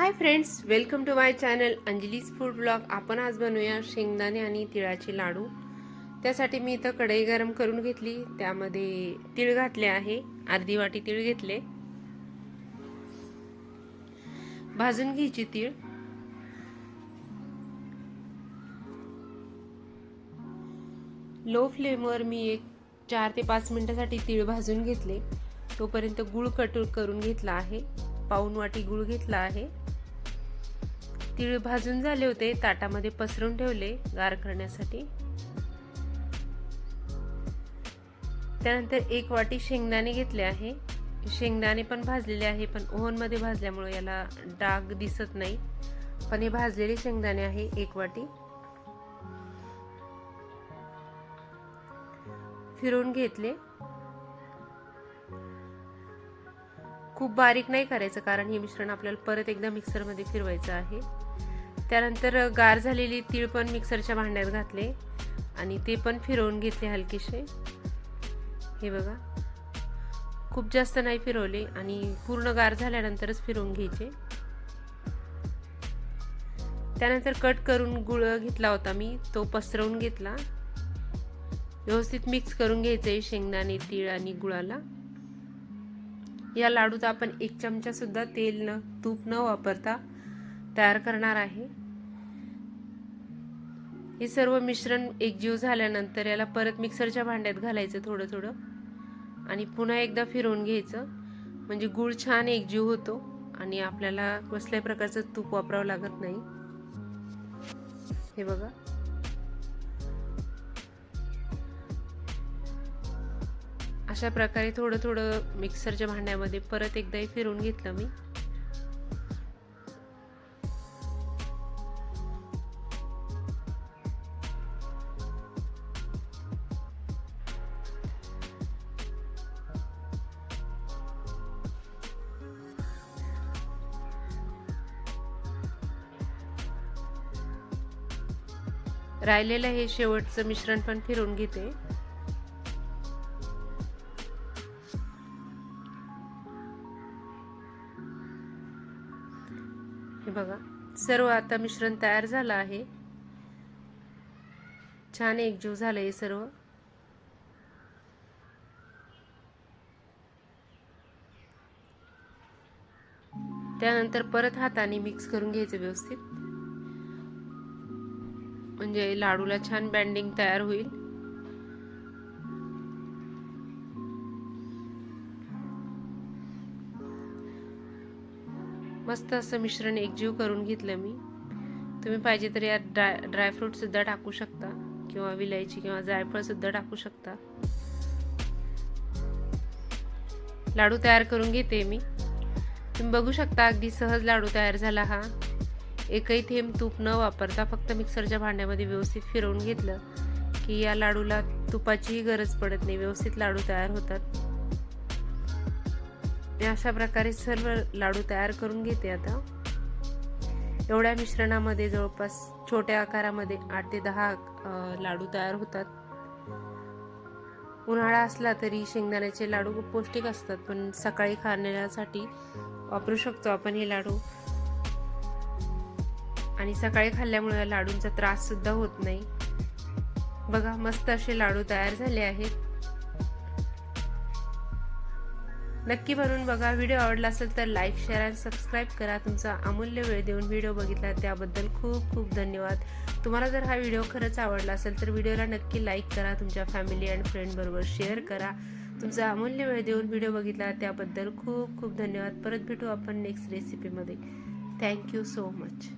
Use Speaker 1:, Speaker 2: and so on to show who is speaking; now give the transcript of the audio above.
Speaker 1: Hi friends welcome to my channel Anjali's food blog आपण आज बनवूया शेंगदाणे आणि तिळाचे लाडू. त्यासाठी मी इथं कढई गरम करून घेतली. त्यामध्ये तीळ घातले आहे. अर्धी वाटी तीळ घेतले. भाजून घ्यायची तीळ. लो फ्लेमवर मी एक चार ते पाच मिनिटासाठी तीळ भाजून घेतले. तोपर्यंत गुळ कट करून घेतला आहे. पाऊन वाटी गुळ घेतला आहे. तीळ भाजून झाले होते. ताटामध्ये पसरून ठेवले गार करण्यासाठी. त्यानंतर एक वाटी शेंगदाणे घेतले आहे. शेंगदाणे पण भाजलेले आहे पण ओव्हनमध्ये भाजल्यामुळे याला डाग दिसत नाही. पण हे भाजलेले शेंगदाणे आहे एक वाटी. फिरवून घेतले. खूप बारीक नाही करायचं कारण हे मिश्रण आपल्याला परत एकदा मिक्सरमध्ये फिरवायचं आहे. त्यानंतर गार झालेली तीळ पण मिक्सरच्या भांड्यात घातले आणि ते पण फिरवून घेतले हलकेसे. हे बघा. खूप जास्त नाही फिरवले आणि पूर्ण गार झाल्यानंतरच फिरवून घ्यायचे. त्यानंतर कट करून गुळ घेतला होता मी तो पसरवून घेतला. व्यवस्थित मिक्स करून घ्यायचंय शेंगदाणे तीळ आणि गुळाला. या लाडूचा आपण एक चमचा सुद्धा तेल न तूप न वापरता तयार करणार आहे. हे सर्व मिश्रण एकजीव झाल्यानंतर याला परत मिक्सरच्या भांड्यात घालायचं थोडं थोडं. आणि पुन्हा एकदा फिरवून घ्यायचं. म्हणजे गूळ छान एकजीव होतो. आणि आपल्याला कसल्याही प्रकारचं तूप वापरावं लागत नाही. हे बघा. अशा प्रकारे थोडं थोडं मिक्सरच्या भांड्यामध्ये परत एकदाही फिरवून घेतलं मी. राहिलेलं हे शेवटचं मिश्रण पण फिरून घेते. हे बघा सर्व आता मिश्रण तयार झालं आहे. छान एकजीव झालं हे सर्व. त्यानंतर परत हाताने मिक्स करून घ्यायचं व्यवस्थित. म्हणजे लाडूला छान बँडिंग तयार होईल. मस्त असं मिश्रण एकजीव करून घेतलं मी. तुम्ही पाहिजे तर यात ड्राय ड्रायफ्रूट सुद्धा टाकू शकता. किंवा विलायची किंवा जायफळ सुद्धा टाकू शकता. लाडू तयार करून घेते मी. तुम्ही बघू शकता अगदी सहज लाडू तयार झाला हा. एकही थेंब तूप न वापरता फक्त मिक्सरच्या भांड्यामध्ये व्यवस्थित फिरवून घेतलं की या लाडूला तुपाचीही गरज पडत नाही. व्यवस्थित लाडू तयार होतात. मी अशा प्रकारे सर्व लाडू तयार करून घेते आता. एवढ्या मिश्रणामध्ये जवळपास छोट्या आकारामध्ये आठ ते दहा लाडू तयार होतात. उन्हाळा असला तरी शेंगदाण्याचे लाडू खूप पौष्टिक असतात पण सकाळी खाण्यासाठी वापरू शकतो आपण हे लाडू. आणि सकाळी खाल्ल्यामुळे लाडूंचा त्रास सुद्धा होत नाही. बघा मस्त असे लाडू तयार झाले आहेत. नक्की बनवून बघा. व्हिडिओ आवडला असेल तर लाईक शेअर आणि सबस्क्राईब करा. तुमचा अमूल्य वेळ देऊन व्हिडिओ बघितला त्याबद्दल खूप खूप धन्यवाद. तुम्हाला जर हा व्हिडिओ खरंच आवडला असेल तर व्हिडिओला नक्की लाईक करा. तुमच्या फॅमिली अँड फ्रेंडबरोबर शेअर करा. तुमचा अमूल्य वेळ देऊन व्हिडिओ बघितला त्याबद्दल खूप खूप धन्यवाद. परत भेटू आपण नेक्स्ट रेसिपीमध्ये थँक्यू सो मच